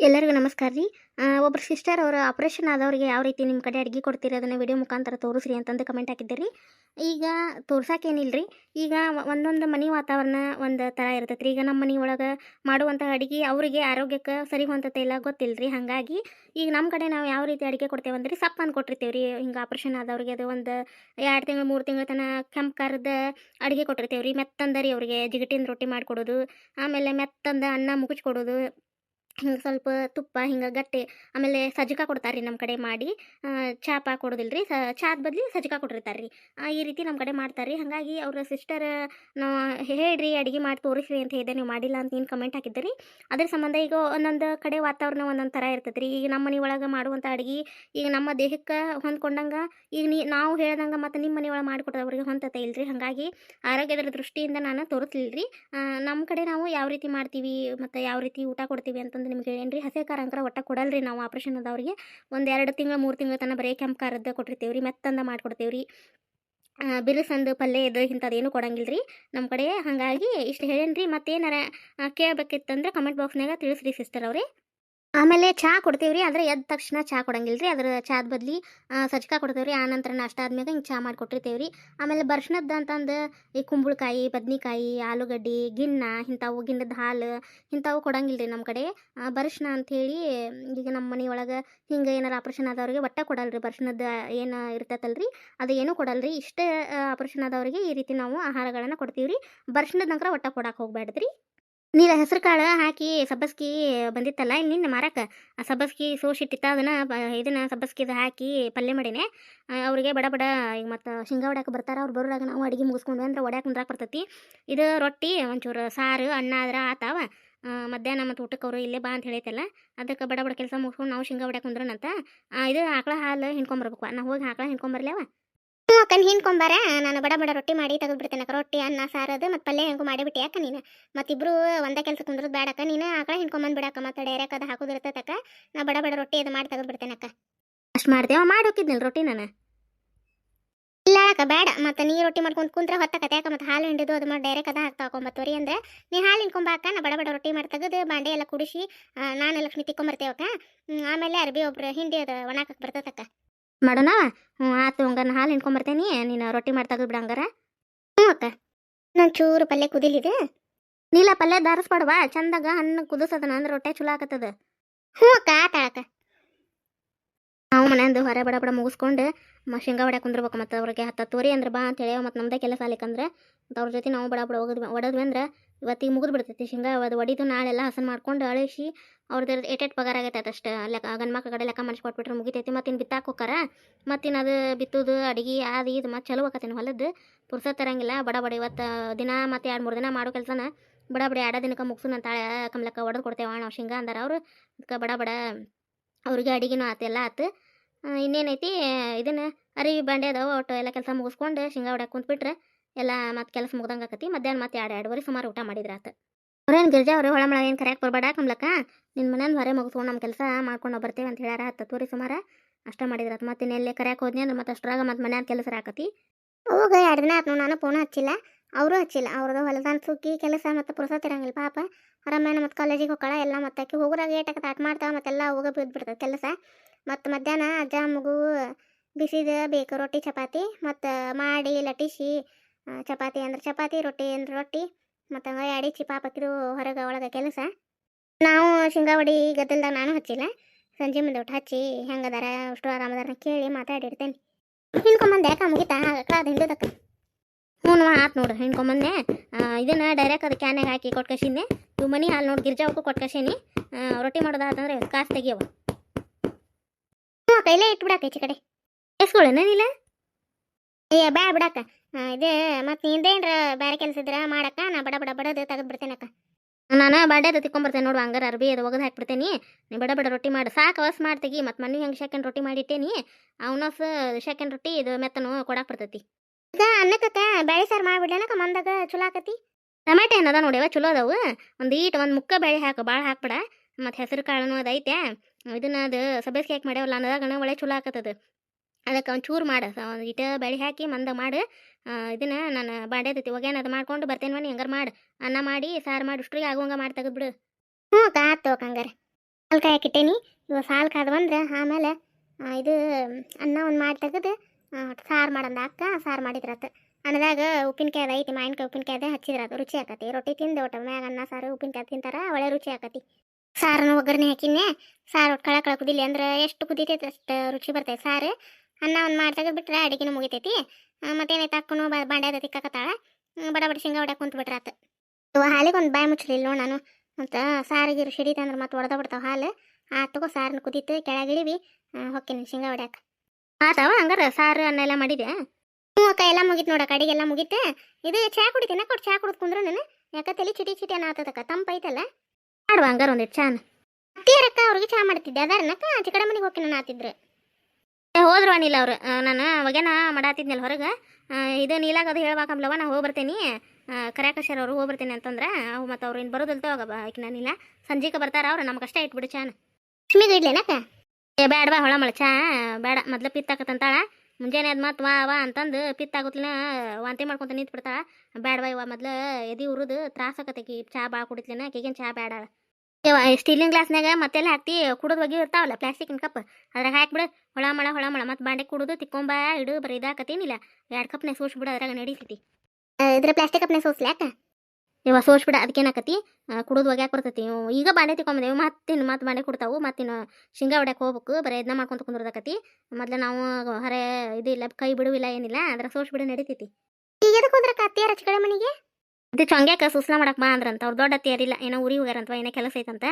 ಎಲ್ಲರಿಗೂ ನಮಸ್ಕಾರ ರೀ. ಒಬ್ಬರು ಸಿಸ್ಟರ್ ಅವರು ಆಪ್ರೇಷನ್ ಆದವ್ರಿಗೆ ಯಾವ ರೀತಿ ನಿಮ್ಮ ಕಡೆ ಅಡುಗೆ ಕೊಡ್ತೀರಿ? ಅದನ್ನು ವಿಡಿಯೋ ಮುಖಾಂತರ ತೋರಿಸ್ರಿ ಅಂತಂದು ಕಮೆಂಟ್ ಹಾಕಿದ್ದೀರಿ. ಈಗ ತೋರ್ಸಾಕೇನಿಲ್ಲ ರೀ ಈಗ ಒಂದೊಂದು ಮನೆ ವಾತಾವರಣ ಒಂದು ಥರ ಇರ್ತೈತೆ ಈಗ ನಮ್ಮ ಮನೆ ಒಳಗೆ ಮಾಡುವಂಥ ಅಡುಗೆ ಅವರಿಗೆ ಆರೋಗ್ಯಕ್ಕೆ ಸರಿ ಹೊಂದತೆ ಇಲ್ಲ ಗೊತ್ತಿಲ್ಲ ರೀ ಹಾಗಾಗಿ ಈಗ ನಮ್ಮ ಕಡೆ ನಾವು ಯಾವ ರೀತಿ ಅಡುಗೆ ಕೊಡ್ತೇವೆ ಅಂದ್ರೆ ಸಪ್ಪು ಕೊಟ್ಟಿರ್ತೀವಿ ಕೊಟ್ಟಿರ್ತೇವೆ ರೀ ಹಿಂಗೆ ಆಪ್ರೇಷನ್ ಆದವ್ರಿಗೆ ಅದು ಒಂದು ಎರಡು ತಿಂಗಳು, ಮೂರು ತಿಂಗಳ ತನಕ ಕೆಂಪು ಖಾರದ ಅಡುಗೆ ಕೊಟ್ಟಿರ್ತೇವೆ ರೀ ಮೆತ್ತಂದ ರೀ ಅವರಿಗೆ. ಜಿಗಟಿನ ರೊಟ್ಟಿ ಮಾಡಿಕೊಡೋದು. ಆಮೇಲೆ ಮೆತ್ತಂದ ಅನ್ನ ಮುಗಿಸ್ಕೊಡೋದು ಹಿಂಗೆ ಸ್ವಲ್ಪ ತುಪ್ಪ, ಹಿಂಗೆ ಗಟ್ಟಿ, ಆಮೇಲೆ ಸಜ್ಜಕ ಕೊಡ್ತಾರೆ ರೀ ನಮ್ಮ ಕಡೆ ಮಾಡಿ. ಚಾಪ ಕೊಡೋದಿಲ್ಲ ರೀ ಸ, ಚಾದ ಬದಲಿ ಸಜ್ಜಕ ಕೊಟ್ಟಿರ್ತಾರೆ ರೀ ಈ ರೀತಿ ನಮ್ಮ ಕಡೆ ಮಾಡ್ತಾರೆ ರೀ ಹಾಗಾಗಿ ಅವ್ರ ಸಿಸ್ಟರ್ ನಾ ಹೇಳ್ರಿ, ಅಡುಗೆ ಮಾಡಿ ತೋರಿಸ್ರಿ ಅಂತ ಹೇಳಿದೆ. ನೀವು ಮಾಡಿಲ್ಲ ಅಂತ ಏನು ಕಮೆಂಟ್ ಹಾಕಿದ್ದೆ ರೀ ಅದ್ರ ಸಂಬಂಧ ಈಗ ಒಂದೊಂದು ಕಡೆ ವಾತಾವರಣ ಒಂದೊಂದು ಥರ ಇರ್ತೈತೆ ರೀ ಈಗ ನಮ್ಮ ಮನೆ ಒಳಗೆ ಮಾಡುವಂಥ ಅಡುಗೆ, ಈಗ ನಮ್ಮ ದೇಹಕ್ಕೆ ಹೊಂದ್ಕೊಂಡಂಗೆ, ಈಗ ನೀ, ನಾವು ಹೇಳ್ದಂಗೆ ಮತ್ತು ನಿಮ್ಮ ಮನೆ ಒಳಗೆ ಮಾಡಿಕೊಟ್ಟವ್ರಿಗೆ ಹೊಂದತೆ ಇಲ್ರಿ. ಹಾಗಾಗಿ ಆರೋಗ್ಯದ ದೃಷ್ಟಿಯಿಂದ ನಾನು ತೋರಿಸ್ಲಿಲ್ಲ ರೀ ನಮ್ಮ ಕಡೆ ನಾವು ಯಾವ ರೀತಿ ಮಾಡ್ತೀವಿ, ಮತ್ತು ಯಾವ ರೀತಿ ಊಟ ಕೊಡ್ತೀವಿ ಅಂತಂದು ನಿಮ್ಗೆ ಹೇಳೇನ್ರಿ ರೀ ಹಸೆ ಖಾರ ಅಂಕರ ಒಟ್ಟ ಕೊಡಲ್ರಿ ನಾವು ಆಪ್ರೇಷನ್ ಆದವ್ರಿಗೆ ಒಂದು ಎರಡು ತಿಂಗಳು, ಮೂರು ತಿಂಗಳ ತನಕ ಬರೀ ಕೆಂಪು ಖಾರದ್ದು ಕೊಟ್ಟಿರ್ತೀವಿ ರೀ ಮೆತ್ತಂದ ಮಾಡಿಕೊಡ್ತೇವೆ ರೀ ಬಿರುಸಂದು ಪಲ್ಯ ಇದು ಇಂಥದ್ದೇನು ಕೊಡಂಗಿಲ್ಲ ರೀ ನಮ್ಮ ಕಡೆ ಹಾಗಾಗಿ ಇಷ್ಟು ಹೇಳೇನಿ ರೀ ಮತ್ತೇನಾರ ಕೇಳ್ಬೇಕಿತ್ತಂದ್ರೆ ಕಮೆಂಟ್ ಬಾಕ್ಸ್ನಾಗ ತಿಳಿಸ್ರಿ ಸಿಸ್ಟರ್ ಅವ್ರೆ. ಆಮೇಲೆ ಚಹಾ ಕೊಡ್ತೀವಿ ರೀ ಆದರೆ ಎದ್ದ ತಕ್ಷಣ ಚಹಾ ಕೊಡಂಗಿಲ್ಲ ರೀ ಅದ್ರ ಚಹಾದ ಬದಲಿ ಸಜ್ಕ ಕೊಡ್ತೇವೆ ರೀ ಆನಂತರ ನಾಷ್ಟ ಆದ್ಮೇಲೆ ಹಿಂಗೆ ಚಹಾ ಮಾಡಿಕೊಟ್ಟಿರ್ತೇವೆ ರೀ ಆಮೇಲೆ ಬರ್ಷಣದ ಅಂತಂದು ಈ ಕುಂಬಳಕಾಯಿ, ಬದ್ನಿಕಾಯಿ, ಆಲೂಗಡ್ಡೆ, ಗಿನ್ನ ಇಂಥವು ಗಿನ್ನದ ಹಾಲು ಇಂಥವು ಕೊಡಂಗಿಲ್ಲ ರೀ ನಮ್ಮ ಕಡೆ ಬರ್ಷಣ ಅಂಥೇಳಿ ಈಗ ನಮ್ಮ ಮನೆ ಒಳಗೆ ಹಿಂಗೆ ಏನಾರು ಆಪ್ರೇಷನ್ ಆದವ್ರಿಗೆ ಒಟ್ಟ ಕೊಡಲ್ಲ ರೀ ಬರ್ಷಣದ ಏನು ಇರ್ತೈತಲ್ಲ ರೀ ಅದು ಏನೂ ಕೊಡಲ್ಲ ರೀ ಇಷ್ಟೇ ಆಪ್ರೇಷನ್ ಆದವ್ರಿಗೆ ಈ ರೀತಿ ನಾವು ಆಹಾರಗಳನ್ನು ಕೊಡ್ತೀವಿ ರೀ ಬರ್ಷಣದ ನಂತರ ಒಟ್ಟ ಕೊಡಕ್ಕೆ ಹೋಗ್ಬೇಡ್ದು ನೀರು ಹೆಸರು ಕಾಳು ಹಾಕಿ ಸಬ್ಬಸ್ಗಿ ಬಂದಿತ್ತಲ್ಲ ಇಲ್ಲಿ ನಿನ್ನೆ ಮಾರಕ. ಆ ಸಬ್ಬಸ್ಗಿ ಸೋಸಿಟ್ಟಿತ್ತ, ಅದನ್ನ ಇದನ್ನ ಸಬ್ಬಸ್ಗಿದು ಹಾಕಿ ಪಲ್ಯ ಮಾಡೀನಿ. ಅವರಿಗೆ ಬಡ ಬಡ, ಈಗ ಮತ್ತು ಶೇಂಗಾ ಹೊಡ್ಯಾಕ ಬರ್ತಾರೆ, ಅವ್ರು ಬರೋರಾಗ ನಾವು ಅಡುಗೆ ಮುಗಿಸ್ಕೊಂಡು ಅಂದ್ರೆ ಒಡ್ಯಾಕ ಕುಂದ್ರಾಕ ಬರ್ತೈತಿ. ಇದು ರೊಟ್ಟಿ, ಒಂಚೂರು ಸಾರು, ಅನ್ನ ಆದ್ರೆ ಆತಾವ. ಮಧ್ಯಾಹ್ನ ಮತ್ತು ಊಟಕ್ಕೆ ಅವರು ಇಲ್ಲೇ ಬಾ ಅಂತ ಹೇಳೈತಲ್ಲ ಅದಕ್ಕೆ ಬಡ ಬಡ ಕೆಲಸ ಮುಗಿಸ್ಕೊಂಡು ನಾವು ಶೇಂಗಾ ಹೊಡ್ಯಾಕ ಕುಂದ್ರನಂತ. ಇದು ಆಕಳ ಹಾಲು ಹಿಂಡ್ಕೊಂಬರ್ಬೇಕು ನಾ ಹೋಗಿ ಆಕಳ ಹಿಂಡ್ಕೊಂಬರ್ಲೇವ ಹ್ಞೂ ಅಕ್ಕನ ಹಿಂದ್ಕೊಂಬಾರ ನಾನು ಬಡ ಬಡ ರೊಟ್ಟಿ ಮಾಡಿ ತೆಗೆದ್ಬಿಡ್ತೇನೆ ಅಕ್ಕ, ರೊಟ್ಟಿ, ಅನ್ನ ಸಾರದು ಮತ್ತು ಪಲ್ಯ ಹೆಂಗೂ ಮಾಡಿಬಿಟ್ಟೆ ಅಕ್ಕ ನೀನು. ಮತ್ತಿಬ್ರು ಒಂದೇ ಕೆಲಸ ಕುಂದ್ರದ್ ಬೇಡಕ್ಕ ನೀನು ಆಕಳ ಹಿಂದ್ಕೊಂಬಂದು ಬಿಡಕ್ಕ ಮತ್ತೆ ಡೈರೆಕ್ಟ್ ಅದು ಹಾಕೋದಿರ್ತತಕ್ಕ ನಾ ಬಡ ಬಡ ರೊಟ್ಟಿ ಅದು ಮಾಡಿ ತೆಗೆದ್ಬಿಡ್ತೇನೆ ಅಕ್ಕ. ಅಷ್ಟು ಮಾಡ್ದೇವ ಮಾಡಿ ಹೋಗಿದ್ನಲ್ಲ ರೊಟ್ಟಿ ನಾನು. ಇಲ್ಲ ಬೇಡ ಮತ್ತೆ ನೀ ರೊಟ್ಟಿ ಮಾಡ್ಕೊಂಡು ಕುಂತ್ರ ಹೊತ್ತಕತ್ತೆ ಯಾಕೆ ಮತ್ತೆ ಹಾಲು ಹಿಂಡಿದು ಅದು ಮಾಡಿ ಡೈರೆಕ್ಟ್ ಅದ ಹಾಕ್ತಾ ಹಾಕೊಂಬತ್ತವ್ರಿ ಅಂದ್ರೆ ನೀ ಹಾಲು ಹಿಂಡ್ಕೊಂಬಾಕ ನಾ ಬಡ ಬಡ ರೊಟ್ಟಿ ಮಾಡಿ ತೆಗೆದು ಬಾಂಡೆ ಎಲ್ಲ ಕುಡಿಸಿ ನಾನು ಲಕ್ಷ್ಮಿ ತಿಕ್ಕೊಂಬರ್ತೇವಕ್ಕ ಆಮೇಲೆ ಅರ್ಬಿ ಒಬ್ರು ಹಿಂಡಿ ಅದು ಒಣಾಕಕ್ಕೆ ಬರ್ತೈತಕ್ಕ ಮಾಡೋಣ? ಹ್ಞೂ, ಆತು ಹಂಗ ನಾನು ಹಾಲು ಹಿಂಡ್ಕೊಂಬರ್ತೇನೆ, ನೀನು ರೊಟ್ಟಿ ಮಾಡಿ ತೆಗೆದು ಬಿಡಂಗಾರ ಹ್ಞೂ ಅಕ್ಕ. ನಾನು ಚೂರು ಪಲ್ಯ ಕುದಿಲಿದೆ. ನೀಲ ಪಲ್ಯ ದಾರಿಸ್ಬಾಡ್ವಾ ಚಂದಾಗ ಹಣ್ಣು ಕುದಿಸದನ ಅಂದ್ರೆ ರೊಟ್ಟೆ ಚಲೋ ಆಗತ್ತದ ಹ್ಞೂ ಅಕ್ಕ ಆತಾಳಕ್ಕ ನಾವು ಮನೆಯಿಂದ ಹೊರ ಬಡ ಬಡ ಮುಗಿಸ್ಕೊಂಡು ಶೇಂಗಾ ಹೊಡ್ಯಾಕ ಕುಂದಿರ್ಬೇಕು ಮತ್ತು ಅವ್ರಿಗೆ ಹತ್ತು ಹತ್ತುವರೆ ಅಂದ್ರೆ ಬಾ ಅಂತ ಹೇಳಿ ಮತ್ತು ನಮ್ಮದೇ ಕೆಲಸ ಅಲ್ಲಿಕಂದ್ರೆ ಮತ್ತು ಅವ್ರ ಜೊತೆ ನಾವು ಬಡ ಬಡ ಒಗದ್ ಒಡದ್ವಿ ಅಂದ್ರೆ ಇವತ್ತಿಗೆ ಮುಗಿದು ಬಿಡ್ತೈತಿ ಶೇಂಗಾ ಅದು ಒಡಿದು ನಾಳೆಲ್ಲ ಹಸನ್ ಮಾಡ್ಕೊಂಡು ಅಳಿಸಿ ಅವ್ರದ್ದು ಏಟೆಟ್ ಪಗಾರ ಆಗೈತೆ ಅಷ್ಟು, ಲೆಕ್ಕ ಗಂಡು ಮಕ್ಳ ಕಡೆ ಲೆಕ್ಕ ಮಾಡಿಸ್ಕೊಟ್ಬಿಟ್ರೆ ಮುಗಿತೈತಿ ಮತ್ತು ಇನ್ನು ಬಿತ್ತಾಕ ಮತ್ತು ಇನ್ನು ಅದು ಬಿತ್ತುದು, ಅಡಿಗೆ ಅದು ಇದು ಮತ್ತು ಚಲೋ ಆಕತ್ತೇನು ಹೊಲದ್ದು ಪುರ್ಸತ್ ತರಂಗಿಲ್ಲ, ಬಡ ಬಡ ಇವತ್ತು ದಿನ ಮತ್ತು ಎರಡು ಮೂರು ದಿನ ಮಾಡೋ ಕೆಲಸನ ಬಡ ಬಡ ಎರಡು ದಿನಕ್ಕೆ ಮುಗಿಸು ಅಂತ ಕಮ್ಲಕ್ಕ ಒಡೆದು ಕೊಡ್ತೇವೆ ನಾವು ಶೇಂಗಾ ಅಂದಾರ ಅವರು ಅದಕ್ಕೆ ಬಡ ಬಡ ಅವ್ರಿಗೆ ಅಡಿಗೆನೂ ಆತು ಎಲ್ಲ ಆತು. ಇನ್ನೇನೈತಿ? ಇದನ್ನು ಅರಿವಿ ಬಾಂಡೆ ಅದಾವ, ಒಟ್ಟು ಎಲ್ಲ ಕೆಲಸ ಮುಗಿಸ್ಕೊಂಡು ಶೇಂಗಾ ಹೊಡ್ಯಾಕ ಕುಂತ್ಬಿಟ್ರೆ ಎಲ್ಲ ಮತ್ತೆ ಕೆಲಸ ಮುಗ್ದಂಗೆ ಆಕತಿ. ಮಧ್ಯಾಹ್ನ ಮತ್ತೆ ಎರಡು ಎರಡುವರೆ ಸುಮಾರು ಊಟ ಮಾಡಿದ್ರೆ ಆತ. ಅವ್ರೇನು ಗಿರ್ಜಾ, ಅವ್ರೆ ಹೊಳ ಏನು ಕರೆಯಕ್ಕೆ ಬರಬೇಡ ಕಮ್ಲಕ್ಕ. ನಿನ್ನ ಮನೇನ ಹೊರೆ ಮುಗಿಸ್ಕೊಂಡು ನಮ್ಮ ಕೆಲಸ ಮಾಡ್ಕೊಂಡು ಬರ್ತೇವೆ ಅಂತ ಹೇಳ್ಯಾರ ತೋರಿ ಸುಮಾರು. ಅಷ್ಟ ಮಾಡಿದ್ರ ಮತ್ತೆ ಇನ್ನೆಲ್ಲೇ ಕರೆಯಕ್ಕೆ ಹೋದ್ನಿ ಅಂದ್ರೆ ಮತ್ತೆ ಅಷ್ಟ್ರಾಗ ಮತ್ತೆ ಮನ್ಯಾನ ಕೆಲಸ ಆಕತಿ. ಅವಾಗ ಎರಡು ದಿನ ಆತು ನಾನು ಫೋನ್ ಹಚ್ಚಿಲ್ಲ. ಅವರು ಹಚ್ಚಿಲ್ಲ. ಅವ್ರದ್ದು ಹೊಲದಾನ ಸುಗ್ಗಿ ಕೆಲಸ ಮತ್ತು ಪುರಸತ್ ಇರಂಗಿಲ್ಲ ಪಾಪ. ಆರಾಮೇನ ಮತ್ತೆ ಕಾಲೇಜಿಗೆ ಹೋಗಲ್ಲ ಎಲ್ಲ ಮತ್ತೆ ಹೋಗೋರಾಗ ಏಟಕ್ಕೆ ತಾಟ್ ಮಾಡ್ತಾವ ಮತ್ತೆಲ್ಲ ಹೋಗ ಬಿದ್ದು ಬಿಡ್ತದೆ ಕೆಲಸ. ಮತ್ತು ಮಧ್ಯಾಹ್ನ ಅಜ್ಜ, ಮಗು ಬಿಸಿದ ಬೇಕು ರೊಟ್ಟಿ, ಚಪಾತಿ. ಮತ್ತು ಮಾಡಿ ಲಟ್ಟಿಸಿ ಚಪಾತಿ ಅಂದ್ರೆ ಚಪಾತಿ, ರೊಟ್ಟಿ ಅಂದ್ರೆ ರೊಟ್ಟಿ. ಮತ್ತು ಹಂಗೆ ಅಡಿಚಿ ಪಾಪಕ್ಕಿದು ಹೊರಗೆ ಒಳಗೆ ಕೆಲಸ. ನಾವು ಶೇಂಗಾವಡಿ ಗದ್ದಲ್ದಾಗ ನಾನು ಹಚ್ಚಿಲ್ಲ. ಸಂಜೆ ಮುಂದೆ ಒಟ್ಟು ಹಚ್ಚಿ ಹೆಂಗದಾರ ಅಷ್ಟು ಆರಾಮದಾರ ಕೇಳಿ ಮಾತಾಡಿರ್ತೇನೆ ಹಿಂಡ್ಕೊಂಬಂದೆ ಯಾಕೆ ಮುಗಿತಾ ಹಾಕಳ ಅದು ಹಿಂಡದಕ್ಕೆ. ಹ್ಞೂ ಆತು ನೋಡು, ಹಿಂಡ್ಕೊಂಬಂದೆ. ಇದನ್ನು ಡೈರೆಕ್ಟ್ ಅದು ಕ್ಯಾನಾಗ ಹಾಕಿ ಕೊಟ್ಕಸಿದ್ನೆ. ಇವು ಮನೆ ಹಾಲು ನೋಡಿ, ಗಿರ್ಜಾವಕ್ಕೂ ಕೊಟ್ಕಸೀನಿ. ರೊಟ್ಟಿ ಮಾಡೋದಾತಂದ್ರೆ ಕಾಸು ತೆಗಿಯವ ಹ್ಞೂ ಕೈಲೇ ಇಟ್ಬಿಡಾಕ ಈಚೆ ಕಡೆ. ಎಸ್ಕೊಳ್ಳೋಣ ನೀಲ ಏ ಬ್ಯಾ ಬಿಡಾಕ. ಇದು ಮತ್ತು ನಿಂದೇನ್ರ ಬೇರೆ ಕೆಲಸ ಇದ್ರ ಮಾಡಕ್ಕ ನಾ ಬಡ ಬಡ ಬಡದು ತೆಗೆದು ಬಿಡ್ತೇನಕ್ಕ ನಾನು ಬಡದ ತಿಕ್ಕೊಂಬರ್ತೇನೆ ನೋಡು ಹಂಗಾರ ಅರ್ಬಿ ಅದು ಒಗದು ಹಾಕ್ಬಿಡ್ತೇನಿ. ನೀ ಬಡ ಬಡ ರೊಟ್ಟಿ ಮಾಡಿ. ಸಾಕು ಅವಸ್ ಮಾಡ್ತೀಗಿ ಮತ್ತು ಮನೆ ಹೆಂಗೆ ಶೆಕೆಂಡ್ ರೊಟ್ಟಿ ಮಾಡಿಟ್ಟೇನಿ ಅವನಸ್ ಶೆಕೆಂಡ್ ರೊಟ್ಟಿ ಇದು ಮೆತ್ತನು ಕೊಡಾಕ್ ಬರ್ತೈತಿ. ಈಗ ಅನ್ನಕ್ಕಕ್ಕ ಬೇಳೆ ಸಾರು ಮಾಡಿಬಿಡ್ಲೇನಕ್ಕ ಮಂದಾಗ ಚಲೋ ಆಕತಿ? ಟಮಾಟೆ ಏನದ ನೋಡ್ಯವ ಚಲೋ ಅದಾವು. ಒಂದು ಈಟ್ ಒಂದು ಮುಕ್ಕ ಬೇಳೆ ಹಾಕು ಭಾಳ ಹಾಕ್ಬಿಡ. ಮತ್ತು ಹೆಸರು ಕಾಳನು ಅದು ಐತೆ. ಇದನ್ನ ಅದು ಸಬ್ಬಸ್ಗೆ ಹಾಕಿ ಮಾಡ್ಯಾವಲ್ಲ ಅನ್ನೋದಾಗ ಒಳ್ಳೆ ಚಲೋ ಆಕತ್ತದ. ಅದಕ್ಕೆ ಒಂದು ಚೂರು ಮಾಡು. ಇಟ ಬೇಳೆ ಹಾಕಿ ಮಂದ ಮಾಡಿ. ಇದನ್ನ ನಾನು ಬಾಂಡೆ ಐತಿ ಒಗ್ಯಾನ ಅದು ಮಾಡ್ಕೊಂಡು ಬರ್ತೇನೆ ಮನೆ ಹೆಂಗಾರ ಮಾಡಿ. ಅನ್ನ ಮಾಡಿ, ಸಾರು ಮಾಡಿ, ಉಷ್ಟ್ರಿಗೆ ಆಗುವಂಗೆ ಮಾಡಿ ತೆಗೆದ್ಬಿಡು ಹ್ಞೂ ಕಾತು ಹಂಗಾರೆ. ಸಾಲು ಕಾಯಕ್ಕಿಟ್ಟೇನಿ ಇವಾಗ ಸಾಲು ಕಾದು ಬಂದ್ರೆ ಆಮೇಲೆ ಇದು ಅನ್ನ ಒಂದು ಮಾಡಿ ತೆಗೆದು ಸಾರು ಮಾಡಂದ ಅಕ್ಕ, ಸಾರು ಮಾಡಿದ್ರತ್ತ ಅನ್ನದಾಗ ಉಪ್ಪಿನಕಾಯಿ ಅದ ಐತಿ ಮಾವಿನಕಾಯಿ ಉಪ್ಪಿನಕಾಯಿ ಅದ ಅದು ರುಚಿ ಆಕತಿ. ರೊಟ್ಟಿ ತಿಂದು ಒಟ್ಟ ಮ್ಯಾಗ ಅನ್ನ, ಸಾರು, ಉಪ್ಪಿನಕಾಯಿ ತಿಂತಾರ, ಒಳ್ಳೆ ರುಚಿ ಆಕತಿ. ಸಾರನ್ನು ಒಗ್ಗರಣೆ ಹಾಕಿನೇ ಸಾರು ಒಟ್ಟು ಕಳ ಕುದಿಲಿ ಅಂದ್ರೆ ಎಷ್ಟು ಕುದಿತೈತೆ ಅಷ್ಟು ರುಚಿ ಬರ್ತೈತೆ ಸಾರು. ಅನ್ನ ಒಂದು ಮಾಡಿದಾಗ ಬಿಟ್ರೆ ಅಡುಗೆನೂ ಮುಗಿತೈತಿ. ಮತ್ತೇನೈತೆ ಅಕ್ಕನು ಬಾಂಡ್ಯಾದ ತಿಕ್ಕಾಕತ್ತಾಳ. ಬಡ ಬಡ ಶೇಂಗಾ ಹೊಡ್ಯಾಕ ಕುಂತು ಬಿಟ್ರಾತ. ಇವ ಹಾಲಿಗೆ ಒಂದು ಬಾಯಿ ಮುಚ್ಚಲಿಲ್ಲ ನೋಡು ನಾನು. ಮತ್ತು ಸಾರಿಗೆ ಸಿಡಿತ ಅಂದ್ರೆ ಮತ್ತೆ ಒಡೆದ ಬಿಡ್ತಾವ ಹಾಲು. ಆ, ತಗೋ ಸಾರನ್ನ ಕುದೀತು ಕೆಳಗಿಳಿವಿ ಹೊಕ್ಕೇನಿ ಶೇಂಗಾ ಹೊಡ್ಯಾಕ ಆತಾವ ಹಂಗಾರೆ ಸಾರು, ಅನ್ನ ಎಲ್ಲ ಮಾಡಿದೆ ಹ್ಞೂ ಅಕ್ಕ, ಎಲ್ಲ ಮುಗೀತು ಅಡಿಗೆ ಎಲ್ಲ ಮುಗೀತು. ಇದು ಚಹಾ ಕುಡಿತೀನ? ಕೊಟ್ಟು ಚಹಾ ಕುಡಿದು ಕುಂದ್ರು ನಾನು ಯಾಕ ತಲೆ ಚಿಟಿ ಚಿಟಿ ಅನ್ನತದಕ್ಕ ತಂಪೈತಲ್ಲ ಮಾಡುವ ಹಂಗಾರ ಒಂದಿಟ್ಟು ಚಾನ್? ಅತ್ತಿಯರಕ್ಕ ಅವ್ರಿಗೆ ಚಾ ಮಾಡ್ತಿದ್ದೆ. ಅದಾರನಕ್ಕ? ಆಚೆ ಕಡೆ ಮನೆಗೆ ಹೋಗಿ ನಾನು ಆತಿದ್ರೆ. ಹೋದ್ರು ಅನಿಲ್ಲ ಅವ್ರು. ನಾನು ಅವಾಗೇನ ಮಾಡಾತಿದ್ನಲ್ಲ ಹೊರಗೆ. ಇದು ನೀಲಾಗ ಅದು ಹೇಳ್ಬೇಕಂಬ್ಲವ ನಾ ಹೋಗಿ ಬರ್ತೀನಿ. ಕರ್ಯಾಕಶರ್ ಅವ್ರು ಹೋಗಿ ಬರ್ತೀನಿ ಅಂತಂದ್ರೆ ಅವು ಮತ್ತು ಅವ್ರು ಇನ್ನು ಬರೋದಲ್ತ ತಗೋಗ ಬಾ ಆಕೆ ನಾನಿಲ್ಲ ಸಂಜೆಗೆ ಬರ್ತಾರ ಅವ್ರು ನಮ್ಗೆ ಅಷ್ಟೇ ಇಟ್ಬಿಡು ಚಾನ್. ಲಕ್ಷ್ಮಿಗೆ ಇಡ್ಲೇನಕ್ಕ? ಏ ಬ್ಯಾಡ್ವಾ ಬಾ ಹೊಳ ಮಳ ಚಾ ಬೇಡ ಮೊದ್ಲು ಪಿತ್ತಾಕತ್ತಂತಾಳ ಮುಂಜಾನೆ ಅದು ಮತ್ತು ವಾ ವಾ ಅಂತಂದು ಪಿತ್ತಾಗುತ್ತಲ ವಾಂತಿ ಮಾಡ್ಕೊಂತ ನಿಂತು ಬಿಡ್ತಾಳ ಬೇಡ ಬಾ ಇವ ಮೊದ್ಲು ಎದಿ ಉರುದು ತ್ರಾಸ ಆಕತ್ತಕಿ. ಚಾ ಭಾಳ ಕುಡಿತ್ಲೇನ ಆಕೆಗೇನು ಚಾ ಬೇಡ ಇವ ಸ್ಟೀಲಿನ ಗ್ಲಾಸ್ನಾಗ ಮತ್ತೆಲ್ಲ ಹಾಕ್ತಿ ಕುಡಿದು ಬಗ್ಗೆ ಇರ್ತಾವಲ್ಲ ಪ್ಲಾಸ್ಟಿಕ್ನ ಕಪ್ ಅದ್ರಾಗ ಹಾಕ್ಬಿಡು ಹೊಳ ಮಳ ಹೊಳ ಮಳ ಮತ್ತೆ ಬಾಂಡೆ ಕುಡಿದು ತಿಕ್ಕೊಂಬ ಇಡು ಬರೀ ಇದಾಕತ್ತೇನಿಲ್ಲ. ಎರಡು ಸೋಸಿ ಸೋಸ್ಬಿಡು ಅದ್ರಾಗ ನಡೀತೈತಿ. ಇದ್ರ ಪ್ಲಾಸ್ಟಿಕ್ ಕಪ್ನೆ ಸೋಸ್ಲ್ಯಾಕ ಇವ ಸೋಸ್ಬಿಡ ಅದಕ್ಕೇನಾಕತಿ ಕುಡಿದು ಒಗ್ಯಾಕ ಬರ್ತೈತಿ? ಈಗ ಬಾಂಡೆ ತಿಕ್ಕೊಂಬಂದೇವು ಮತ್ತಿನ ಮತ್ತೆ ಬಾಂಡೆ ಕೊಡ್ತಾವು ಮತ್ತಿನ ಶೇಂಗಾ ಹೊಡ್ಯಾಕ ಹೋಗ್ಬೇಕು ಬರೀ ಇದನ್ನ ಮಾಡ್ಕೊಂತ ಕುಂದ್ರದಕತಿ ಮೊದ್ಲು ನಾವು ಹೊರೆ ಇದು ಇಲ್ಲ ಕೈ ಬಿಡುವಿಲ್ಲ ಏನಿಲ್ಲ ಅದ್ರ ಸೋಸ್ಬಿಡ ನಡೀತೈತಿ. ಈಗ ಕುಂದ್ರ ಹೋದ್ರಕ್ಕ ಅತ್ತಿಯಾರ ಕಡೆ ಮನೆಗೆ? ಇದು ಚೊಂಗ್ಯಾಕ ಸುಸ್ಲಾ ಮಾಡಕ್ ಬಾ ಅಂದ್ರಂತ. ಅವ್ರು ದೊಡ್ಡ ತೇರಿಲ್ಲ ಏನೋ ಉರಿ ಹೋಗ್ಯಾರಂತವ ಏನೋ ಕೆಲಸ ಐತಂತ.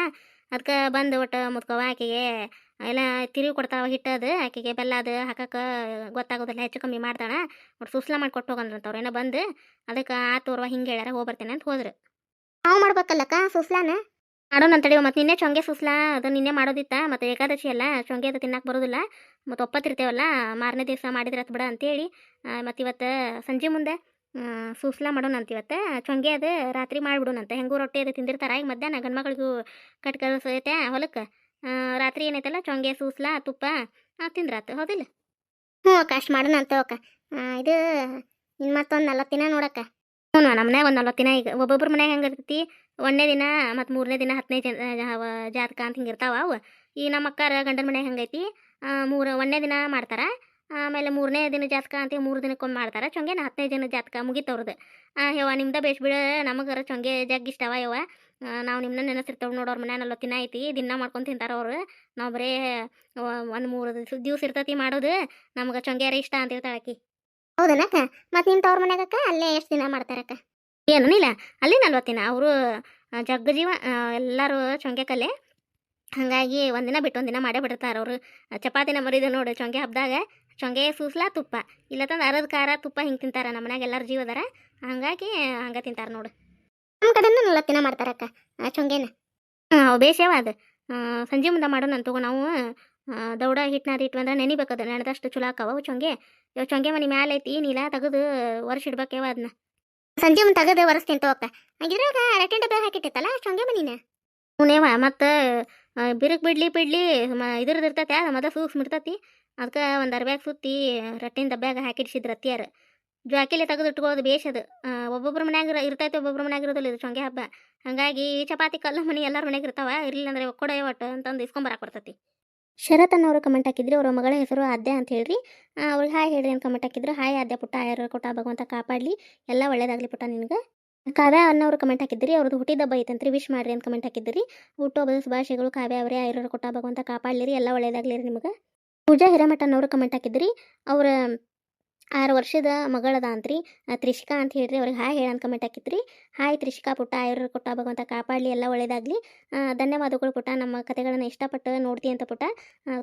ಅದಕ್ಕೆ ಬಂದು ಒಟ್ಟು ಮುತ್ಕೋವ ಆಕೆಗೆ. ಎಲ್ಲ ತಿರುಗಿ ಕೊಡ್ತಾವ ಹಿಟ್ಟದು ಆಕೆಗೆ ಬೆಲ್ಲ ಅದು ಹಾಕಕ್ಕೆ ಗೊತ್ತಾಗೋದಿಲ್ಲ ಹೆಚ್ಚು ಕಮ್ಮಿ ಮಾಡ್ತಾಳೆ. ಒಟ್ಟು ಸುಸ್ಲಾ ಮಾಡಿ ಕೊಟ್ಟು ಹೋಗಂದ್ರಂತ ಅವ್ರು ಏನೋ ಬಂದು ಅದಕ್ಕೆ ಆ ತೋರ್ವ ಹಿಂಗೆ ಹೇಳ್ಯಾರ ಹೋಗಿ ಬರ್ತೇನೆ ಅಂತ ಹೋದ್ರು. ನಾವು ಮಾಡ್ಬೇಕಲ್ಲಕ್ಕ ಸುಸ್ಲಾನ? ಮಾಡೋಣ ಅಂತೇಳಿ ಮತ್ತು ನಿನ್ನೆ ಚೊಂಗೆ ಸುಸ್ಲಾ ಅದು ನಿನ್ನೆ ಮಾಡೋದಿತ್ತ ಮತ್ತು ಏಕಾದಶಿ ಅಲ್ಲ ಚೊಂಗೆ ಅದು ತಿನ್ನಕ್ಕೆ ಬರೋದಿಲ್ಲ. ಮತ್ತು ಒಪ್ಪತ್ತಿರ್ತೇವಲ್ಲ ಮಾರನೇ ದಿವಸ ಮಾಡಿದ್ರತ್ ಬಿಡ ಅಂತೇಳಿ. ಮತ್ತು ಇವತ್ತು ಸಂಜೆ ಮುಂದೆ ಸೂಸ್ಲಾ ಮಾಡೋಣ ಅಂತ ಇವತ್ತು. ಚೊಂಗೆ ಅದು ರಾತ್ರಿ ಮಾಡಿಬಿಡೋಣಂತೆ ಹೆಂಗೂ ರೊಟ್ಟಿ ಅದು ತಿಂದಿರ್ತಾರೆ. ಈಗ ಮಧ್ಯಾಹ್ನ ಗಂಡ ಮಗಳಿಗೂ ಕಟ್ ಕಳಿಸೈತೆ ಹೊಲಕ್ಕೆ. ರಾತ್ರಿ ಏನೈತಲ್ಲ, ಚೊಂಗೆ, ಸೂಸ್ಲಾ, ತುಪ್ಪ ತಿಂದ್ರಾತು. ಹೌದಿಲ್ಲ? ಹ್ಞೂ ಅಕ್ಕ, ಅಷ್ಟು ಮಾಡೋಣ ಅಂತ ಅಕ್ಕ. ಇದು ಇನ್ನು ಮತ್ತೊಂದು ನಲ್ವತ್ತು ದಿನ ನೋಡಕ್ಕ. ಹ್ಞೂ ನಮ್ಮ ಮನ್ಯಾಗ ಒಂದು ನಲ್ವತ್ತು ದಿನ ಈಗ. ಒಬ್ಬೊಬ್ರ ಮನ್ಯಾಗ ಹೆಂಗೆ ಇರ್ತೈತಿ? ಒಂದನೇ ದಿನ ಮತ್ತು ಮೂರನೇ ದಿನ ಹತ್ತನೇ ಜನ ಜಾತಕ ಅಂತ ಹಿಂಗೆ ಇರ್ತಾವ ಅವು. ಈ ನಮ್ಮ ಅಕ್ಕಾರ ಗಂಡನ ಮನ್ಯಾಗ ಹೆಂಗೈತಿ? ಮೂರು, ಒಂದನೇ ದಿನ ಮಾಡ್ತಾರ. ಆಮೇಲೆ ಮೂರನೇ ದಿನ ಜಾತಕ ಅಂತ ಮೂರು ದಿನಕ್ಕೊಂದು ಮಾಡ್ತಾರೆ. ಚೊಂಗೆನ ಹತ್ತನೇ ದಿನ ಜಾತಕ ಮುಗಿತವ್ರದ್ದು ಯವ್ವ ನಿಮ್ದ ಬೇಷ್ ಬಿಡ ನಮಗರ ಚೊಂಗೆ ಜಗ್ ಇಷ್ಟವ ಯವ್ವ. ನಾವು ನಿಮ್ಮನ್ನ ನೆನೆಸಿರ್ತೇವೆ ನೋಡೋರ ಮನ್ಯಾಗ ನಲ್ವತ್ತು ದಿನ ಐತಿ ದಿನ ಮಾಡ್ಕೊಂಡು ತಿಂತಾರ ಅವ್ರು. ನಾವು ಬರೇ ಒಂದು ಮೂರು ದಿವ್ಸ ಇರ್ತೈತಿ ಮಾಡೋದು ನಮ್ಗೆ ಚೊಂಗೇರ ಇಷ್ಟ ಅಂತ ಹೇಳ್ತಾಳೆ ಆಕಿ ಹೌದನಕ್ಕ ಮತ್ತು ನಿಮ್ಮ ತವ್ರ ಮನೆಗಕ್ಕ ಅಲ್ಲೇ ಎಷ್ಟು ದಿನ ಮಾಡ್ತಾರಕ್ಕ ಏನಿಲ್ಲ ಅಲ್ಲಿ ನಲ್ವತ್ತು ದಿನ ಅವರು ಜಗ್ಗ ಜೀವ ಎಲ್ಲರೂ ಚೊಂಗೆ ಕಲೆ. ಹಾಗಾಗಿ ಒಂದಿನ ಬಿಟ್ಟು ಒಂದಿನ ಮಾಡೇ ಬಿಡ್ತಾರೆ ಅವರು. ಚಪಾತಿನ ಮರಿದ ನೋಡು ಚೊಂಗೆ ಹಬ್ಬದಾಗ ಚೊಂಗೆ ಸೂಸ್ಲ ತುಪ್ಪ. ಇಲ್ಲ ತಂದು ಅರದ ಖಾರ ತುಪ್ಪ ಹಿಂಗೆ ತಿಂತಾರೆ ನಮ್ಮ ಮನ್ಯಾಗ ಎಲ್ಲರೂ ಜೀವದಾರ ಹಾಗಾಗಿ ಹಂಗೆ ತಿಂತಾರೆ ನೋಡು. ನಮ್ಮ ಕಡೆನೂ ನಲ್ವತ್ತು ದಿನ ಮಾಡ್ತಾರಕ್ಕ ಆ ಚೊಂಗೆನ. ಹಾಂ ಬೇಸೇವ ಅದು. ಸಂಜೆ ಮುಂದೆ ಮಾಡೋಣ ನಾನು ತಗೋ ನಾವು. ದೌಡ ಹಿಟ್ಟನಾದ ಇಟ್ಟು ಅಂದ್ರೆ ನೆನಿಬೇಕದು ನೆನೆದಷ್ಟು ಚಲೋ ಹಾಕವ ಅವು ಚೊಂಗೆ. ಇವ್ ಚೊಂಗೆ ಮನೆ ಮ್ಯಾಲೆ ಐತಿ ನೀಲ ತೆಗೆದು ವರ್ಷ ಇಡ್ಬೇಕೇವ ಅದನ್ನ ಸಂಜೆ ಮುಂದೆ ತೆಗೆದು ಒರೆಸ್ತೀನಿ ತಿಂತವಕ್ಕ ಹಂಗಿದ್ರೆ ರೆಟೆಂಡ ಬೇಗ ಹಾಕಿಟ್ಟಿತ್ತಲ್ಲ ಚೊಂಗೆ ಮನಿನ? ಹ್ಞೂನೇವ ಮತ್ತು ಬಿರುಕು ಬಿಡ್ಲಿ ಬಿಡ್ಲಿ ಮ ಇದ್ರದ್ದು ಇರ್ತೈತೆ ಮದ ಸೂಕ್ಷ್ಮ ಇರ್ತೈತಿ ಅದಕ್ಕೆ ಒಂದು ಅರ್ಬ್ಯಾಗ ಸುತ್ತಿ, ರಟ್ಟಿನ ಡಬ್ಬ್ಯಾಗ ಹಾಕಿಡ್ಸಿದ್ರು ಅತ್ತಿಯಾರು. ಜ್ವಾಕಿಲೆ ತೆಗೆದು ಇಟ್ಕೊಳ್ಳೋದು ಬೇಷ್ ಅದು. ಒಬ್ಬೊಬ್ಬರ ಮನ್ಯಾಗ ಇರ- ಇರ್ತೈತೆ ಒಬ್ಬೊಬ್ರ ಮನ್ಯಾಗ ಇರೋದಿಲ್ಲ ಇದು ಚೊಂಗೆ ಹಬ್ಬ. ಹಾಗಾಗಿ ಚಪಾತಿ ಕಲ್ಲು ಮನೆ ಎಲ್ಲರ ಮನೆಗೆ ಇರ್ತಾವ, ಇರಲಿಲ್ಲ ಅಂದ್ರೆ ಕೊಡೆ ಒಟ್ಟು ಅಂತಂದು ಇಸ್ಕೊಂಬರಕ್ಕೆ ಬರ್ತೈತಿ. ಶರತ್ ಅನ್ನೋರು ಕಮೆಂಟ್ ಹಾಕಿದ್ರಿ, ಅವ್ರ ಮಗಳ ಹೆಸರು ಆದ್ಯ ಅಂತ ಹೇಳ್ರಿ. ಅವ್ರಿಗೆ ಹಾಯ್ ಹೇಳ್ರಿ ಅಂತ ಕಮೆಂಟ್ ಹಾಕಿದ್ರು. ಹಾಯ್ ಆದ್ಯ ಪುಟ್ಟ ಆಯರ ಕೊಟ್ಟ, ಭಗವಂತ ಕಾಪಾಡಲಿ. ಎಲ್ಲ ಒಳ್ಳೇದಾಗಲಿ ಪುಟ್ಟ ನಿನಗೆ. ಕಾವ್ಯ ಅನ್ನೋರು ಕಮೆಂಟ್ ಹಾಕಿದ್ರಿ ಅವ್ರದ್ದು ಹುಟ್ಟಿದಬ್ಬ ಐತಂತ್ರಿ ವಿಶ್ ಮಾಡ್ರಿ ಅಂತ ಕಮೆಂಟ್ ಹಾಕಿದ್ರಿ. ಹುಟ್ಟುಹಬ್ಬದ ಶುಭಾಶಯಗಳು, ಕಾವ್ಯ ಅವರೇ ಆಯರ ಕೊಟ್ಟ, ಭಗವಂತ ಕಾಪಾಡಲಿರಿ ಎಲ್ಲ ಒಳ್ಳೇದಾಗ್ಲಿ ರೀ ನಿಮಗೆ. ಪೂಜಾ ಹಿರೇಮಠ ಅನ್ನೋರು ಕಮೆಂಟ್ ಹಾಕಿದ್ರಿ. ಅವ್ರ ಆರು ವರ್ಷದ ಮಗಳದ ಅಂತ್ರಿ ತ್ರಿಷಿಕಾ ಅಂತ ಹೇಳ್ರಿ, ಅವ್ರಿಗೆ ಹಾಯ್ ಹೇಳಂತ ಕಮೆಂಟ್ ಹಾಕಿದ್ರಿ. ಹಾಯ್ ತ್ರಿಷಿಕಾ ಪುಟ್ಟ ಆಯುರ್ ಕೊಟ್ಟ, ಭಗವಂತ ಕಾಪಾಡಲಿ, ಎಲ್ಲ ಒಳ್ಳೇದಾಗಲಿ. ಧನ್ಯವಾದಗಳು ಪುಟ್ಟ, ನಮ್ಮ ಕಥೆಗಳನ್ನು ಇಷ್ಟಪಟ್ಟು ನೋಡ್ತಿ ಅಂತ ಪುಟ್ಟ.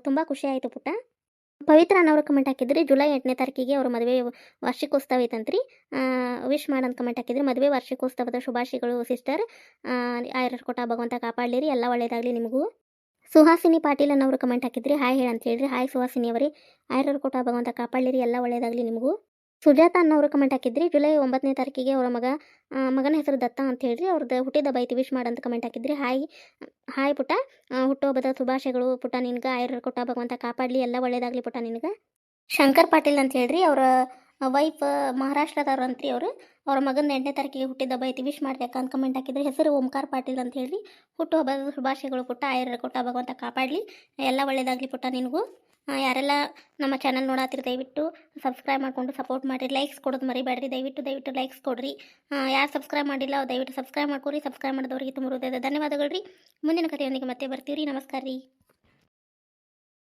ತುಂಬ ಖುಷಿ ಆಯಿತು ಪುಟ್ಟ. ಪವಿತ್ರ ಅನ್ನೋರು ಕಮೆಂಟ್ ಹಾಕಿದ್ರಿ, ಜುಲೈ ಎಂಟನೇ ತಾರೀಕಿಗೆ ಅವ್ರ ಮದುವೆ ವಾರ್ಷಿಕೋತ್ಸವ ಐತಂತ್ರಿ. ವಿಶ್ ಮಾಡಂತ ಕಮೆಂಟ್ ಹಾಕಿದ್ರಿ, ಮದುವೆ ವಾರ್ಷಿಕೋತ್ಸವದ ಶುಭಾಶಯಗಳು ಸಿಸ್ಟರ್ ಆಯುರ್ ಕೊಟ್ಟ, ಭಗವಂತ ಕಾಪಾಡಲಿರಿ ಎಲ್ಲ ಒಳ್ಳೇದಾಗಲಿ ನಿಮಗೂ. ಸುಹಾಸಿನಿ ಪಾಟೀಲ್ ಅನ್ನೋರು ಕಮೆಂಟ್ ಹಾಕಿದ್ರಿ. ಹಾಯ್ ಹೇಳಿ ಅಂತ ಹೇಳ್ರಿ ಹಾಯ್ ಸುಹಾಸಿನಿ ಅವರೇ. ಆಯುರ್ ಕೊಟ್ಟ ಭಗವಂತ ಕಾಪಾಡಲಿರಿ. ಎಲ್ಲ ಒಳ್ಳೆಯದಾಗಲಿ ನಿಮಗೂ. ಸುಜಾತ ಅನ್ನೋರು ಕಮೆಂಟ್ ಹಾಕಿದ್ರಿ. ಜುಲೈ ಒಂಬತ್ತನೇ ತಾರೀಕಿಗೆ ಅವರ ಮಗ ಮಗನ ಹೆಸರು ದತ್ತ ಅಂತ ಹೇಳಿರಿ ಅವ್ರದ್ದು ಹುಟ್ಟಿದ ಬೈತಿ ವಿಶ್ ಮಾಡಂತ ಕಮೆಂಟ್ ಹಾಕಿದ್ರಿ. ಹಾಯ್ ಹಾಯ್ ಪುಟ ಹುಟ್ಟುಹಬ್ಬದ ಶುಭಾಶಯಗಳು ಪುಟ ನಿನ್ಗೆ. ಆಯುರ್ ಕೊಟ್ಟ ಭಗವಂತ ಕಾಪಾಡಲಿ. ಎಲ್ಲ ಒಳ್ಳೆಯದಾಗಲಿ ಪುಟ ನಿನಗೆ. ಶಂಕರ್ ಪಾಟೀಲ್ ಅಂತ ಹೇಳ್ರಿ ಅವರ ವೈಫ್ ಮಹಾರಾಷ್ಟ್ರದವ್ರು ಅಂತ್ರಿ ಅವರು. ಅವ್ರ ಮಗನ ಎಂಟನೇ ತಾರೀಕಿಗೆ ಹುಟ್ಟಿದ ಹಬ್ಬ ಐತಿ ವಿಶ್ ಮಾಡ್ಬೇಕು ಅಂತ ಕಮೆಂಟ್ ಹಾಕಿದ್ರೆ. ಹೆಸರು ಓಂಕಾರ ಪಾಟೀಲ್ ಅಂತ ಹೇಳಿ. ಹುಟ್ಟುಹಬ್ಬದ ಶುಭಾಶಯಗಳು ಪುಟ್ಟ ಆಯುರ್ವೇದ ಕೊಟ್ಟ ಭಗವಂತ ಕಾಪಾಡಲಿ. ಎಲ್ಲ ಒಳ್ಳೇದಾಗಲಿ ಪುಟ್ಟ ನಿನಗೂ. ಯಾರೆಲ್ಲ ನಮ್ಮ ಚಾನಲ್ ನೋಡಾತ್ರಿ ದಯವಿಟ್ಟು ಸಬ್ಸ್ಕ್ರೈಬ್ ಮಾಡಿಕೊಂಡು ಸಪೋರ್ಟ್ ಮಾಡಿರಿ. ಲೈಕ್ಸ್ ಕೊಡೋದು ಮರಿಬೇಡ್ರಿ ದಯವಿಟ್ಟು ದಯವಿಟ್ಟು ಲೈಕ್ಸ್ ಕೊಡ್ರಿ. ಯಾರು ಸಬ್ಸ್ಕ್ರೈಬ್ ಮಾಡಿಲ್ಲ ಅವ್ರು ದಯವಿಟ್ಟು ಸಬ್ಸ್ಕ್ರೈಬ್ ಮಾಡ್ಕೊರಿ. ಸಬ್ಸ್ಕ್ರೈಬ್ ಮಾಡಿದವರಿಗೆ ತುಂಬ ಹೃದಯದ ಧನ್ಯವಾದಗಳು ರೀ. ಮುಂದಿನ ಕಥೆಯೊಂದಿಗೆ ಮತ್ತೆ ಬರ್ತೀವಿ ರೀ ನಮಸ್ಕಾರ ರೀ